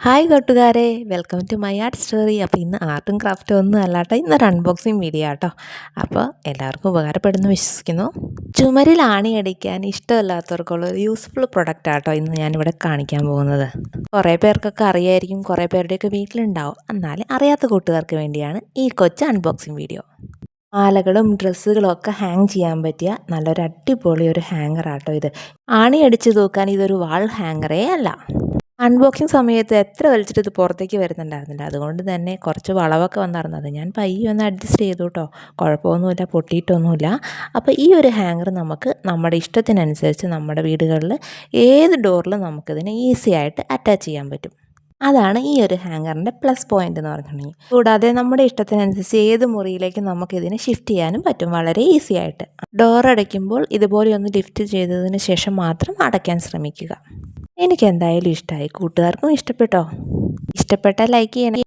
Hi കൂട്ടുകാരെ welcome to my art story അപ്പോൾ ഇന്ന് ആർട്ടും ക്രാഫ്റ്റും ഒന്നും അല്ലാട്ടോ ഇന്നൊരു അൺബോക്സിങ് വീഡിയോ ആട്ടോ. അപ്പോൾ എല്ലാവർക്കും ഉപകാരപ്പെടുന്നു വിശ്വസിക്കുന്നു. ചുമരിൽ ആണി അടിക്കാൻ ഇഷ്ടമല്ലാത്തവർക്കുള്ള ഒരു യൂസ്ഫുൾ പ്രൊഡക്റ്റ് ആട്ടോ ഇന്ന് ഞാനിവിടെ കാണിക്കാൻ പോകുന്നത്. കുറേ പേർക്കൊക്കെ അറിയായിരിക്കും കുറേ പേരുടെയൊക്കെ വീട്ടിലുണ്ടാവും. എന്നാലും അറിയാത്ത കൂട്ടുകാർക്ക് വേണ്ടിയാണ് ഈ കൊച്ചു അൺബോക്സിങ് വീഡിയോ മാലകളും ഡ്രസ്സുകളും ഒക്കെ ഹാങ് ചെയ്യാൻ പറ്റിയ നല്ലൊരു അടിപൊളി ഒരു ഹാങ്ങർ ആട്ടോ ഇത്. ആണി അടിച്ച് തൂക്കാൻ ഇതൊരു വാൾ ഹാങ്ങറേ അല്ല. അൺബോക്സിങ് സമയത്ത് എത്ര വലിച്ചിട്ട് ഇത് പുറത്തേക്ക് വരുന്നുണ്ടായിരുന്നില്ല. അതുകൊണ്ട് തന്നെ കുറച്ച് വളവൊക്കെ വന്നിരുന്നത് ഞാൻ പയ്യെ ഒന്ന് അഡ്ജസ്റ്റ് ചെയ്തു കേട്ടോ കുഴപ്പമൊന്നുമില്ല പൊട്ടിയിട്ടൊന്നുമില്ല. അപ്പോൾ ഈ ഒരു ഹാങ്ങർ നമുക്ക് നമ്മുടെ ഇഷ്ടത്തിനനുസരിച്ച് നമ്മുടെ വീടുകളിൽ ഏത് ഡോറിലും നമുക്കിതിനെ ഈസി ആയിട്ട് അറ്റാച്ച് ചെയ്യാൻ പറ്റും. അതാണ് ഈ ഒരു ഹാങ്ങറിന്റെ പ്ലസ് പോയിന്റ് എന്ന് പറഞ്ഞിട്ടുണ്ടെങ്കിൽ. കൂടാതെ നമ്മുടെ ഇഷ്ടത്തിനനുസരിച്ച് ഏത് മുറിയിലേക്ക് നമുക്കിതിനെ ഷിഫ്റ്റ് ചെയ്യാനും പറ്റും. വളരെ ഈസി ആയിട്ട്. ഡോർ അടയ്ക്കുമ്പോൾ ഇതുപോലെ ഒന്ന് ലിഫ്റ്റ് ചെയ്തതിന് ശേഷം മാത്രം അടയ്ക്കാൻ ശ്രമിക്കുക. എനിക്ക് എന്തായാലും ഇഷ്ടമായി കൂട്ടുകാർക്കും ഇഷ്ടപ്പെട്ടോ? ഇഷ്ടപ്പെട്ട ലൈക്ക് ചെയ്യണം.